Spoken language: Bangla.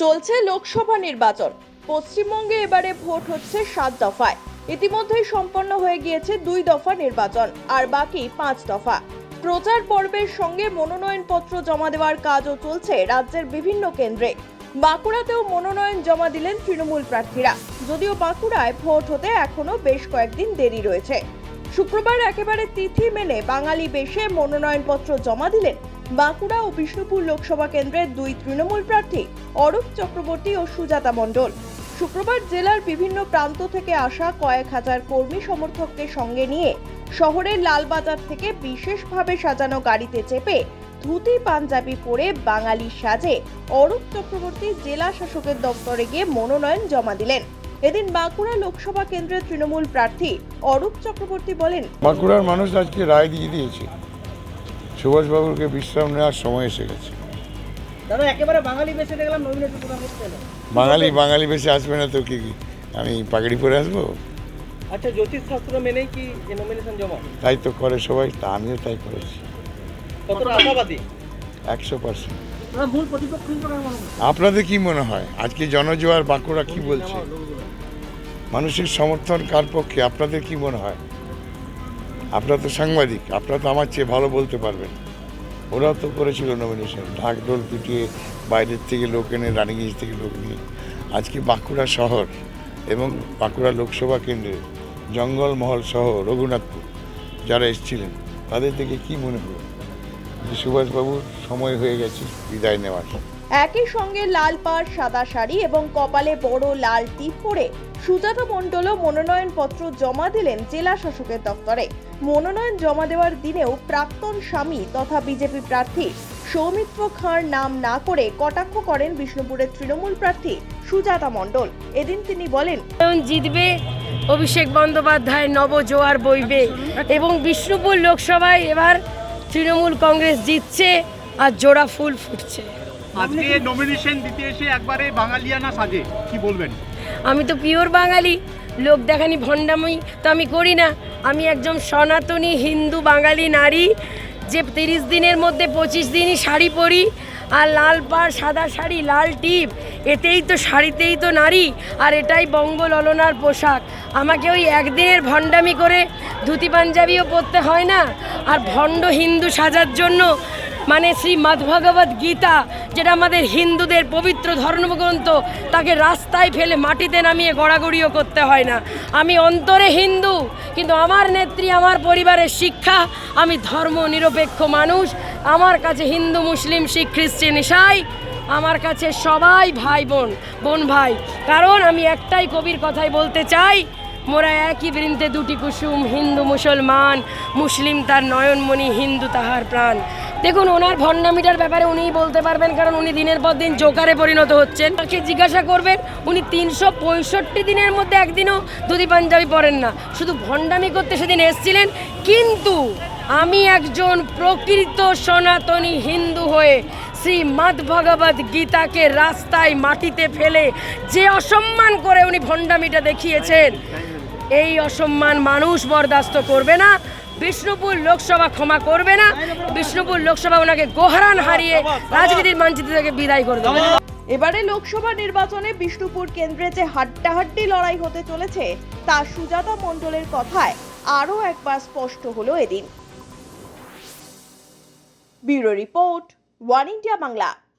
চলছে লোকসভা নির্বাচন। পশ্চিমবঙ্গে এবারে ভোট হচ্ছে সাত দফায়। ইতিমধ্যেই সম্পন্ন হয়ে গিয়েছে দুই দফা নির্বাচন, আর বাকি পাঁচ দফা। প্রচার পর্বের সঙ্গে মনোনয়নপত্র জমা দেওয়ার কাজও চলছে রাজ্যের বিভিন্ন কেন্দ্রে। বাঁকুড়াতেও মনোনয়ন জমা দিলেন তৃণমূল প্রার্থীরা। যদিও বাঁকুড়ায় ভোট হতে এখনও বেশ কয়েকদিন দেরি রয়েছে। শুক্রবার একেবারে তিথি মেনে বাঙালি বেশে মনোনয়নপত্র জমা দিলেন বাঁকুড়া ও বিষ্ণুপুর লোকসভা কেন্দ্রের দুই তৃণমূল প্রার্থী অরূপ চক্রবর্তী ও সুজাতা মণ্ডল। শুক্রবার জেলার বিভিন্ন প্রান্ত থেকে আসা কয়েক হাজার কর্মী সমর্থককে সঙ্গে নিয়ে শহরের লালবাজার থেকে বিশেষভাবে সাজানো গাড়িতে চেপে ধুতি, পাঞ্জাবি পরে বাঙালি সাজে অরূপ চক্রবর্তী জেলা শাসকের দপ্তরে গিয়ে মনোনয়ন জমা দিলেন। এদিন বাঁকুড়া লোকসভা কেন্দ্রের তৃণমূল প্রার্থী অরূপ চক্রবর্তী বলেন, বাঁকুড়ার মানুষ আজকে রায় দিয়ে দিয়েছে। সুভাষবাবুকে বিশ্রাম নেওয়ার সময় এসে গেছে। বাঙালি বাঙালি বেশি আসবে না তো কি আমি পাগড়ি পরে আসব? আচ্ছা জ্যোতিষ শাস্ত্র মেনেই কি নমিনেশন জমা? তাই তো করে সবাই তা আমিও তাই করেছি। কতটা আশাবাদী? একশো পার্সেন্ট? আপনাদের কি মনে হয়? আজকে জনজোয়ার বাঁকুড়া কি বলছে? মানুষের সমর্থন কার পক্ষে? আপনাদের কি মনে হয়? আপনারা তো সাংবাদিক, আপনারা তো আমার চেয়ে ভালো বলতে পারবেন। ওরাও তো করেছিল নমিনেশন ঢাক ঢোল পিটিয়ে বাইরের থেকে লোক এনে রানীগঞ্জ থেকে লোক নিয়ে। আজকে বাঁকুড়া শহর এবং বাঁকুড়া লোকসভা কেন্দ্রে জঙ্গলমহল সহ রঘুনাথপুর যারা এসেছিলেন, তাদের থেকে কি মনে হলো? যে সুভাষবাবুর সময় হয়ে গেছে, বিদায় নেওয়ার। একই সঙ্গে লাল পাড়, সাদা শাড়ি এবং কপালে বড় লাল টিপ পরে সুজাতা মণ্ডলও মনোনয়নপত্র জমা দিলেন জেলা শাসকের দপ্তরে মনোনয়ন জমা দেওয়ার দিনেও প্রাক্তন স্বামী তথা বিজেপি প্রার্থী সৌমিত্র খাঁর নাম না করে কটাক্ষ করেন বিষ্ণুপুরের তৃণমূল প্রার্থী সুজাতা মণ্ডল। এদিন তিনি বলেন জিতবে অভিষেক বন্দ্যোপাধ্যায় নবজোয়ার বইবে এবং বিষ্ণুপুর লোকসভায় এবার তৃণমূল কংগ্রেস জিতছে আর জোড়া ফুল ফুটছে। আজকে নমিনেশন দিতে এসে একবারে বাঙালিয়ানা সাজে, কি বলবেন? আমি তো পিওর বাঙালি, লোক দেখানি ভণ্ডামি, তো আমি করি না। আমি একজন সনাতনী হিন্দু বাঙালি নারী, যে তিরিশ দিনের মধ্যে পঁচিশ দিনই শাড়ি পরি, আর লাল পাড়, সাদা শাড়ি, লাল টিপ, এতেই তো শাড়িতেই তো নারী, আর এটাই বঙ্গ ললনার পোশাক। আমাকে ওই একদিনের ভণ্ডামি করে ধুতি পাঞ্জাবিও পরতে হয় না, আর ভণ্ড হিন্দু সাজার জন্য মানে শ্রীমদ্ ভগবত গীতা, যেটা আমাদের হিন্দুদের পবিত্র ধর্মগ্রন্থ, তাকে রাস্তায় ফেলে মাটিতে নামিয়ে গড়াগড়িও করতে হয় না। আমি অন্তরে হিন্দু, কিন্তু আমার নেত্রী, আমার পরিবারের শিক্ষা, আমি ধর্ম নিরপেক্ষ মানুষ, আমার কাছে হিন্দু, মুসলিম, শিখ, খ্রিস্টান ইসাই আমার কাছে সবাই ভাই, বোন বোন, ভাই। কারণ আমি একটাই কবির কথাই বলতে চাই, মোরা একই বৃন্তে দুটি কুসুম, হিন্দু, মুসলমান, মুসলিম তার নয়নমণি, হিন্দু তাহার প্রাণ। দেখুন, ওনার ভণ্ডামিটার ব্যাপারে উনিই বলতে পারবেন, কারণ উনি দিনের পর দিন জোকারে পরিণত হচ্ছেন। তাকে জিজ্ঞাসা করবেন, উনি তিনশো পঁয়ষট্টি দিনের মধ্যে একদিনও দুদি পাঞ্জাবি পরেন না। শুধু ভণ্ডামি করতে সেদিন এসছিলেন, কিন্তু আমি একজন প্রকৃত সনাতনী হিন্দু হয়ে শ্রী শ্রীমদ্ ভগবত গীতাকে রাস্তায় মাটিতে ফেলে যে অসম্মান করে উনি ভণ্ডামিটা দেখিয়েছেন, এই অসম্মান মানুষ বরদাস্ত করবে না। বিষ্ণুপুর লোকসভা ক্ষমা করবে না। বিষ্ণুপুর লোকসভা ওনাকে গোহারান হারিয়ে রাজনীতির মানচিত্র থেকে বিদায় করে দেবে। এবারে লোকসভা নির্বাচনে বিষ্ণুপুর কেন্দ্রে যে হাড্ডাহাড্ডি লড়াই হতে চলেছে, তা সুজাতা মণ্ডলের কথায় আরও একবার স্পষ্ট হলো এদিন। Bureau report, One India Bangla.